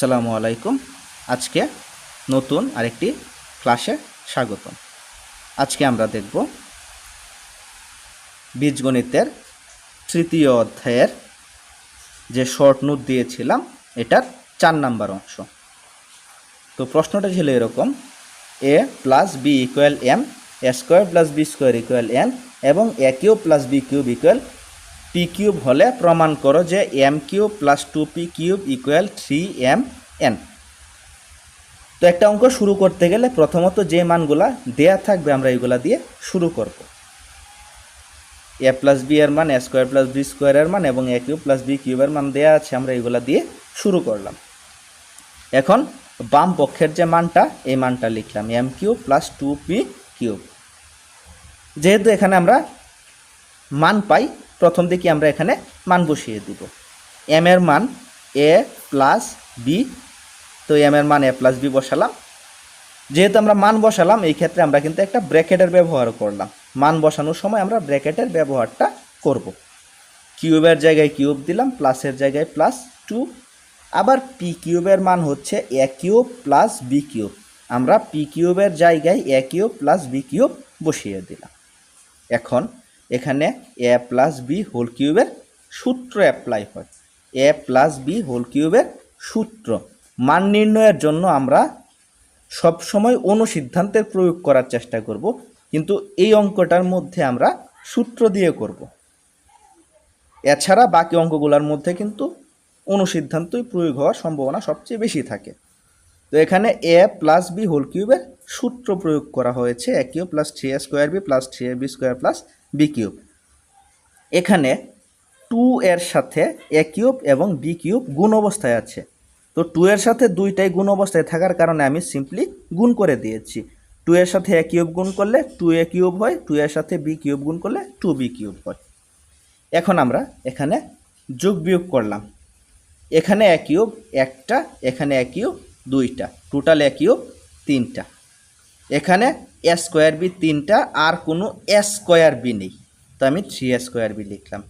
আসসালামু আলাইকুম। আজকে নতুন আরেকটি ক্লাসে স্বাগতম। আজকে আমরা দেখব বীজগণিতের তৃতীয় অধ্যায়ের যে শর্ট নোট দিয়েছিলাম, এটার চার নাম্বার অংশ। তো প্রশ্নটা ছিল এরকম A plus B equal M A square plus B square equal N এবং A cube plus B cube equal P cube হলে প্রমাণ করো যে M cube plus two P cube equal three M N তো একটা অঙ্ক শুরু করতে গেলে প্রথমত যে মানগুলা দেয়া থাকবে আমরা এগুলা দিয়ে শুরু করব। এ প্লাস বি এর মান এ স্কোয়ার প্লাস বি স্কোয়ারের মান এবং এ কিউব প্লাস বি কিউবের মান দেয়া আছে, আমরা এগুলা দিয়ে শুরু করলাম। এখন বাম পক্ষের যে মানটা, এই মানটা লিখলাম M cube plus two P cube যেহেতু এখানে আমরা মান পাই প্রথম দিকে আমরা এখানে মান বসিয়ে দিব। এম এর মান এ প্লাস বি তো এম এর মান এ প্লাস বি বসালাম। যেহেতু আমরা মান বসালাম, এই ক্ষেত্রে আমরা কিন্তু একটা ব্র্যাকেটের ব্যবহার করলাম। মান বসানোর সময় আমরা ব্র্যাকেটের ব্যবহারটা করব। কিউবের জায়গায় কিউব দিলাম প্লাসের জায়গায় প্লাস টু আবার পি কিউবের মান হচ্ছে A cube plus B cube. আমরা পি কিউবের জায়গায় A cube plus B cube বসিয়ে দিলাম। এখন এখানে এ প্লাস বি হোল কিউবের সূত্র অ্যাপ্লাই হয়। এ প্লাস বি হোল কিউবের সূত্র। মান নির্ণয়ের জন্য আমরা সবসময় অনুসিদ্ধান্তের প্রয়োগ করার চেষ্টা করব, কিন্তু এই অঙ্কটার মধ্যে আমরা সূত্র দিয়ে করব। এছাড়া বাকি অঙ্কগুলোর মধ্যে কিন্তু অনুসিদ্ধান্তই প্রয়োগ হওয়ার সম্ভাবনা সবচেয়ে বেশি থাকে। তো এখানে এ প্লাস বি হোল কিউবের সূত্র প্রয়োগ করা হয়েছে A plus three A square B plus three A B square plus B cube এখানে টু এর সাথে এ কিউব এবং বি কিউব গুণ অবস্থায় আছে। তো টু এর সাথে দুইটাই গুণ অবস্থায় থাকার কারণে আমি সিম্পলি গুণ করে দিয়েছি। টু এর সাথে এ কিউব গুণ করলে টু এ কিউব হয় টু এর সাথে বি কিউব গুণ করলে টু বি কিউব হয়। এখন আমরা এখানে যোগ বিয়োগ করলাম। এখানে এক কিউব একটা, এখানে এক কিউব দুইটা টোটাল এক কিউব তিনটা। এখানে এ স্কোয়ার বি তিনটা, আর কোনো স্কোয়ার বি নেই। তো আমি থ্রি স্কোয়ার বি লিখলাম।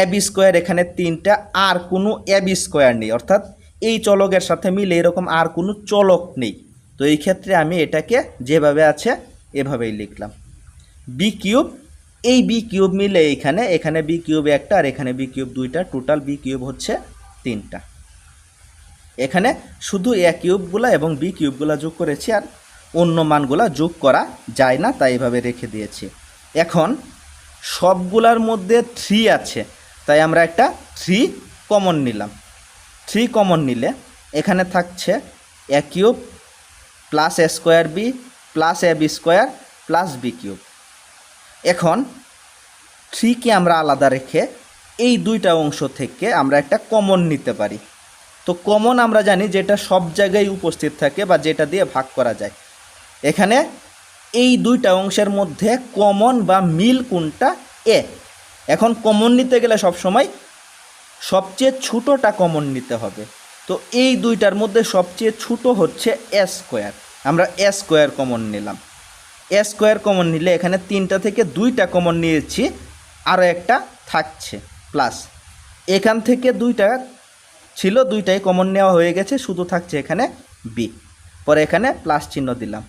এ বি স্কোয়ার এখানে তিনটা, আর কোনো এ বি স্কোয়ার নেই। অর্থাৎ এই চলকের সাথে মিলে এরকম আর কোনো চলক নেই। তো এই ক্ষেত্রে আমি এটাকে যেভাবে আছে, এভাবেই লিখলাম। বি কিউব, এই বি কিউব মিলে এইখানে এখানে বি কিউব একটা, আর এখানে বি কিউব দুইটা। টোটাল বি কিউব হচ্ছে তিনটা। এখানে শুধু এ কিউবগুলো এবং বি কিউবগুলো যোগ করেছি, আর অন্য মানগুলো যোগ করা যায় না, তাই এভাবে রেখে দিয়েছি। এখন সবগুলার মধ্যে থ্রি আছে, তাই আমরা একটা থ্রি কমন নিলাম। থ্রি কমন নিলে এখানে থাকছে A cube plus A square B plus A B square plus B cube এখন থ্রিকে আমরা আলাদা রেখে এই দুইটা অংশ থেকে আমরা একটা কমন নিতে পারি। তো কমন আমরা জানি যেটা সব জায়গায় উপস্থিত থাকে বা যেটা দিয়ে ভাগ করা যায়। এখানে এই দুইটা অংশের মধ্যে কমন বা মিল কোনটা? এ এখন কমন নিতে গেলে সব সময় সবচেয়ে ছোটোটা কমন নিতে হবে। তো এই দুইটার মধ্যে সবচেয়ে ছোটো হচ্ছে এ স্কোয়ার আমরা এ স্কোয়ার কমন নিলাম। এ স্কোয়ার কমন নিলে এখানে তিনটা থেকে দুইটা কমন নিয়েছি আরও একটা থাকছে প্লাস এখান থেকে দুইটা ছিল, দুইটাই কমন নেওয়া হয়ে গেছে, শুধু থাকছে এখানে বি পরে এখানে প্লাস চিহ্ন দিলাম।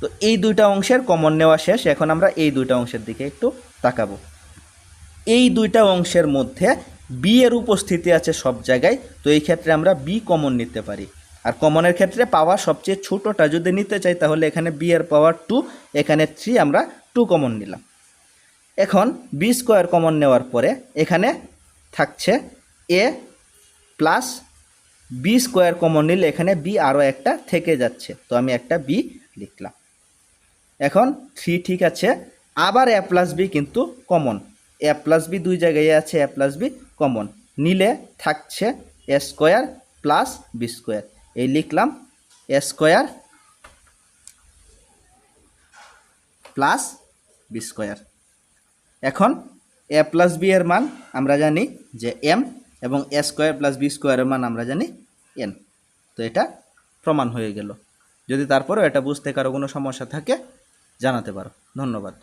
তো এই দুইটা অংশের কমন নেওয়া শেষ। এখন আমরা এই দুইটা অংশের দিকে একটু তাকাবো। এই দুইটা অংশের মধ্যে বি এর উপস্থিতি আছে সব জায়গায়, তো এই ক্ষেত্রে আমরা বি কমন নিতে পারি। আর কমনের ক্ষেত্রে পাওয়ার সবচেয়ে ছোটোটা যদি নিতে চাই, তাহলে এখানে বি এর পাওয়ার টু এখানে থ্রি আমরা টু কমন নিলাম। এখন বি স্কোয়ার কমন নেওয়ার পরে এখানে থাকছে A plus B square common নিলে এখানে বি আরও একটা থেকে যাচ্ছে। তো আমি একটা বি লিখলাম। এখন থ্রি ঠিক আছে। আবার এ প্লাস বি কিন্তু কমন এ প্লাস বি দুই জায়গায় আছে এ প্লাস বি কমন নিলে থাকছে A square plus B square এই লিখলাম A square plus B square এখন এ প্লাস বি এর মান আমরা জানি যে এম এবং এ স্কোয়ার প্লাস বি স্কোয়ারের মান আমরা জানি এন তো এটা প্রমাণ হয়ে গেল। যদি তারপরেও এটা বুঝতে কারও কোনো সমস্যা থাকে জানাতে পারো। ধন্যবাদ।